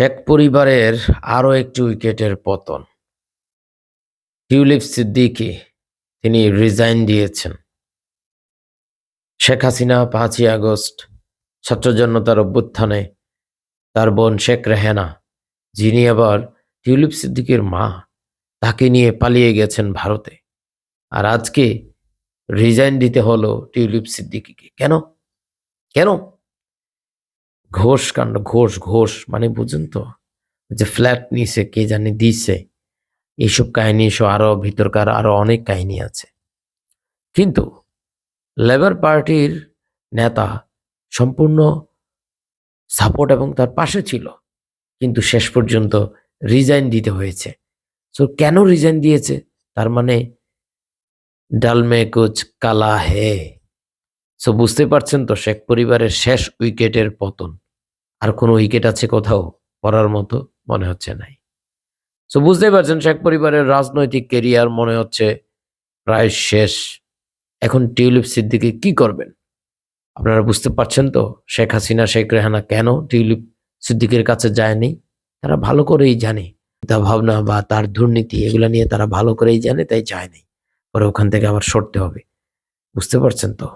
শেখ পরিবারের আরও একটি উইকেটের পতন। টিউলিপ সিদ্দিকি, তিনি রিজাইন দিয়েছেন। শেখ হাসিনা পাঁচই আগস্ট ছাত্র জনতার অভ্যুত্থানে তার বোন শেখ রেহেনা, যিনি আবার টিউলিপ সিদ্দিকের মা, তাকে নিয়ে পালিয়ে গেছেন ভারতে। আর আজকে রিজাইন দিতে হলো টিউলিপ সিদ্দিকিকে। কেন? কেন? ঘোষ কাণ্ড, ঘোষ ঘোষ মানে বুঝেন তো, যে ফ্ল্যাট নিছে, কে জানি দিছে, এইসব কাহিনী সহ আরও ভিতরকার আরও অনেক কাহিনী আছে। কিন্তু লেবার পার্টির নেতা সম্পূর্ণ সাপোর্ট এবং তার পাশে ছিল, কিন্তু শেষ পর্যন্ত রিজাইন দিতে হয়েছে। তো কেন রিজাইন দিয়েছে? তার মানে ডালমে কুচ কালা হে। সো বুঝতে পারছেন তো, শেখ পরিবারের শেষ উইকেটের পতন। আর কোনো উইকেট আছে কোথাও? পড়ার মতো মনে হচ্ছে নাই। সো বুঝতেই পারছেন, শেখ পরিবারের রাজনৈতিক কেরিয়ার মনে হচ্ছে প্রায় শেষ। এখন টিউলিপ সিদ্দিকি কি করবেন? আপনারা বুঝতে পারছেন তো, শেখ হাসিনা, শেখ রেহানা কেন টিউলিপ সিদ্দিকের কাছে যায়নি? তারা ভালো করেই জানে। তা ভাবনা বা তার দুর্নীতি, এগুলা নিয়ে তারা ভালো করেই জানে, তাই যায়নি। পরে ওখান থেকে আবার সরতে হবে। বুঝতে পারছেন তো?